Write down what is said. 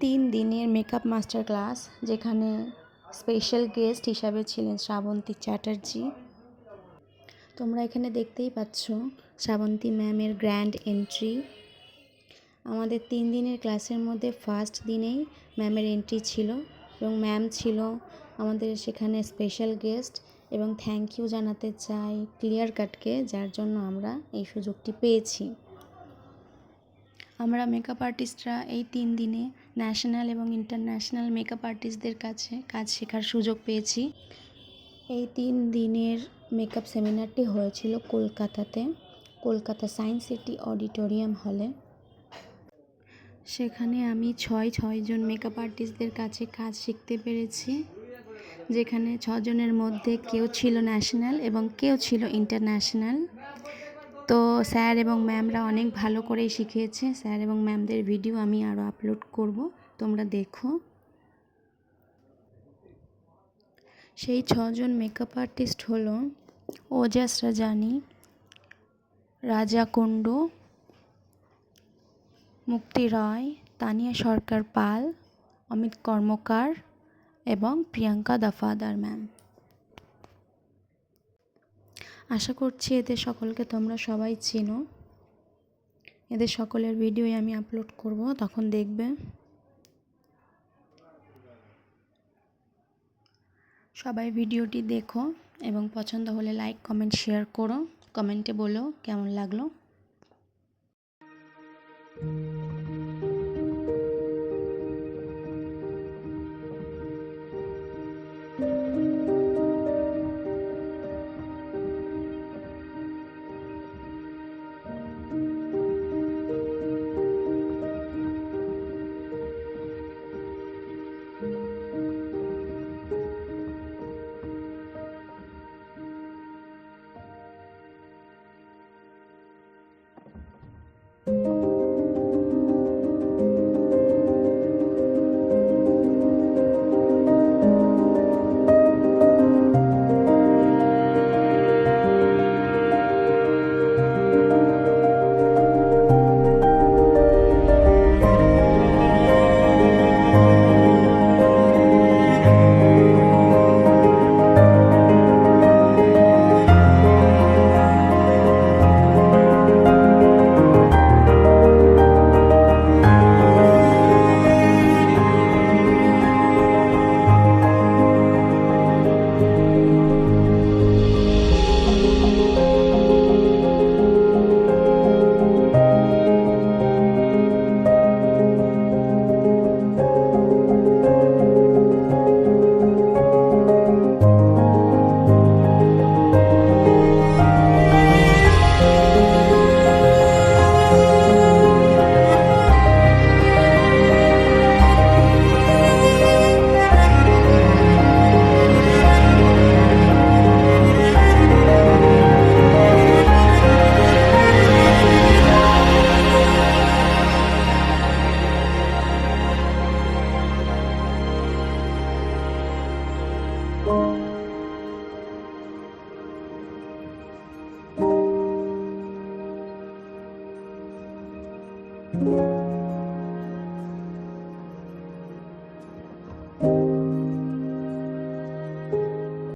তিন দিনের makeup master class, যেখানে স্পেশাল গেস্ট হিসাবে ছিলেন শ্রাবন্তী চ্যাটার্জি। তোমরা এখানে দেখতেই পাচ্ছ শ্রাবন্তী ম্যামের গ্র্যান্ড এন্ট্রি। আমাদের তিন দিনের ক্লাসের মধ্যে ফার্স্ট দিনেই ম্যামের এন্ট্রি ছিল এবং ম্যাম ছিল আমাদের সেখানে স্পেশাল গেস্ট এবং থ্যাংক ইউ জানাতে চাই ক্লিয়ার কাটকে, যার জন্য আমরা এই সুযোগটি পেয়েছি। আমরা মেকআপ আর্টিস্টরা এই তিন দিনে ন্যাশনাল এবং ইন্টারন্যাশনাল মেকআপ আর্টিস্টদের কাছে কাজ শেখার সুযোগ পেয়েছি। এই তিন দিনের মেকআপ সেমিনারটি হয়েছিল কলকাতাতে, কলকাতা সায়েন্স সিটি অডিটোরিয়াম হলে সেখানে আমি ছয় ছয়জন মেকআপ আর্টিস্টদের কাছে কাজ শিখতে পেরেছি, যেখানে ছজনের মধ্যে কেউ ছিল ন্যাশনাল এবং কেউ ছিল ইন্টারন্যাশনাল তো স্যার এবং ম্যামরা অনেক ভালো করেই শিখিয়েছে। স্যার এবং ম্যামদের ভিডিও আমি আরও আপলোড করব। তোমরা দেখো। সেই ছজন মেকআপ আর্টিস্ট হলো ওজাস রাজানি, রাজা কুণ্ডু, মুক্তি রায়, তানিয়া সরকার পাল, অমিত কর্মকার এবং প্রিয়াঙ্কা দফাদার ম্যাম। আশা করছি এদের সকলকে তোমরা সবাই চেনো। এদের সকলের ভিডিওই আমি আপলোড করব, তখন দেখবে। সবাই ভিডিওটি দেখো এবং পছন্দ হলে লাইক কমেন্ট শেয়ার করো। কমেন্টে বলো কেমন লাগল।